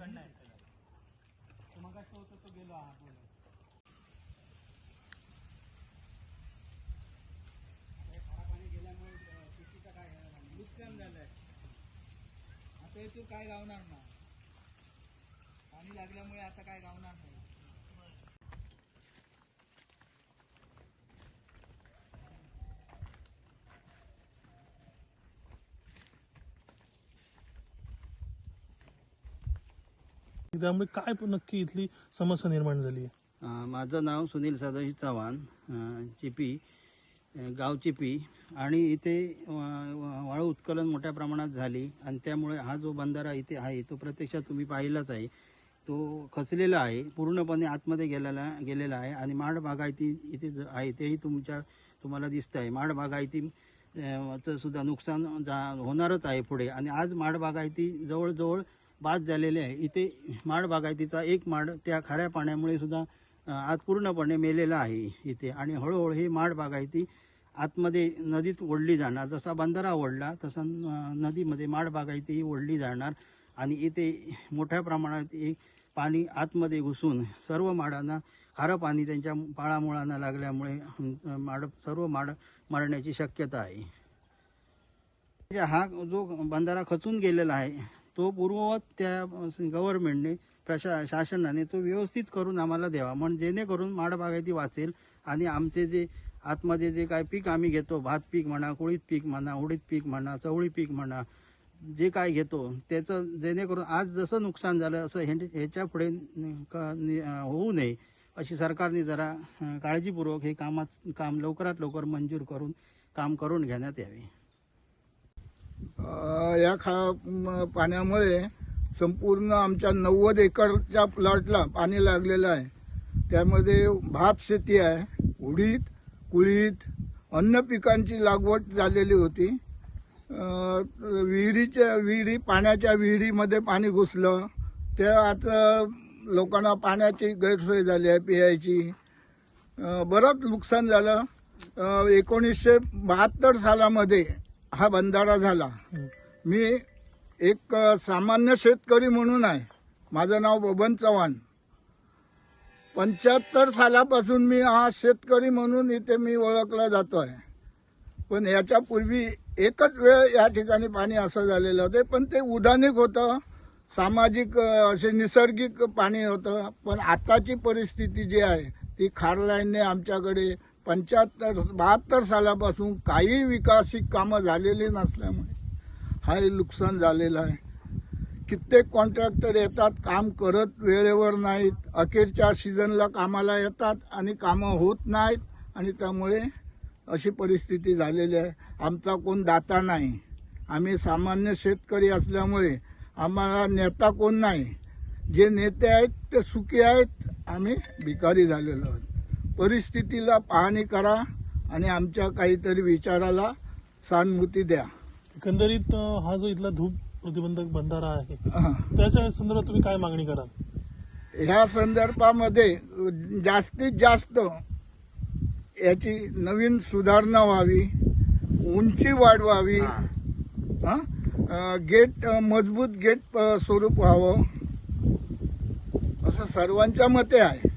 इकडनं येतो तो मग तो होतं तो गेलो हा बोल. पाणी गेल्यामुळे शेतीचं काय झालं? नुकसान झालंय. आता तू काय गावणार ना पाणी लागल्यामुळे आता काय गावणार नाही त्यामुळे काय नक्की इथली समस्या निर्माण झाली आहे? माझं नाव सुनील सदाशिव चव्हाण चिपी गाव चिपी आणि इथे वाळू उत्कलन मोठ्या प्रमाणात झाली. आणि त्यामुळे हा जो बंधारा इथे आहे तो प्रत्यक्षात तुम्ही पाहिलाच आहे. तो खचलेला आहे पूर्णपणे आतमध्ये गेलेला गेलेला आहे. आणि माड बागायती इथे ज- आहे तेही तुमच्या तुम्हाला दिसत आहे. माड बागायती चं सुद्धा नुकसान जा होणारच आहे पुढे. आणि आज माड बागायती जवळजवळ बाद झालेले आहे. इथे माड बागायतीचा एक माड त्या खाऱ्या पाण्यामुळे सुद्धा आत आज पूर्णपणे मेलेला आहे इथे. आणि हळूहळू ही माड बागायती आतमध्ये नदीत ओढली जाणार. जसा बंधारा ओढला तसा नदीमध्ये माड बागायतीही ओढली जाणार. आणि इथे मोठ्या प्रमाणात एक पाणी आतमध्ये घुसून सर्व माडांना खारं पाणी त्यांच्या पाळामुळांना लागल्यामुळे माड सर्व माड मरण्याची शक्यता आहे. हा जो बंधारा खचून गेलेला आहे तो पूर्ववत त्या गव्हर्नमेंटने प्रशा शासनाने तो व्यवस्थित करून आम्हाला द्यावा. म्हण जेणेकरून माडबागायती वाचेल आणि आमचे जे आतमध्ये जे काय पीक आम्ही घेतो भात पीक म्हणा कुळीत पीक म्हणा उडीद पीक म्हणा चवळी पीक म्हणा जे काय घेतो त्याचं जेणेकरून आज जसं नुकसान झालं असं हे ह्याच्या पुढे क- नि- होऊ नये अशी सरकारने जरा काळजीपूर्वक हे कामात काम लवकरात लवकर मंजूर करून काम करून घेण्यात यावे. या खा पाण्यामुळे संपूर्ण आमच्या नव्वद एकरच्या प्लॉटला पाणी लागलेलं आहे. त्यामध्ये भात शेती आहे उडीद कुळीत अन्न पिकांची लागवड झालेली होती. विहिरीच्या विहिरी पाण्याच्या विहिरीमध्ये पाणी घुसलं. ते आता लोकांना पाण्याची गैरसोय झाली आहे पियायची. बरंच नुकसान झालं. एकोणीसशे बहात्तर सालामध्ये हा बंधारा झाला. मी एक सामान्य शेतकरी म्हणून आहे. माझं नाव बबन चव्हाण. पंच्याहत्तर सालापासून मी हा शेतकरी म्हणून इथे मी ओळखला जातोय. पण याच्यापूर्वी एकच वेळ या ठिकाणी पाणी असं झालेलं होतं पण ते उदानिक होतं. सामाजिक असे निसर्गिक पाणी होतं. पण आताची परिस्थिती जी आहे ती खारलाईनने आमच्याकडे पंच्याहत्तर बहात्तर सालापासून काही विकासिक कामं झालेली नसल्यामुळे हा नुकसान झालेलं आहे. कित्येक कॉन्ट्रॅक्टर येतात काम करत वेळेवर नाहीत. अखेरच्या सीझनला कामाला येतात आणि कामं होत नाहीत आणि त्यामुळे अशी परिस्थिती झालेली आहे. आमचा कोण दाता नाही. आम्ही सामान्य शेतकरी असल्यामुळे आम्हाला नेता कोण नाही. जे नेते आहेत ते सुखी आहेत. आम्ही भिकारी झालेलो आहोत. परिस्थितीला पाहणी करा आणि आमच्या काहीतरी विचाराला सहानुभूती द्या एकंदरीत हा जो इथला धूप प्रतिबंधक बंधारा आहे हं. त्याच्या संदर्भात तुम्ही काय मागणी कराल ह्या संदर्भामध्ये जास्तीत जास्त याची नवीन सुधारणा व्हावी उंची वाढवावी हं? गेट मजबूत गेट स्वरूप व्हावं असं सर्वांच्या मते आहे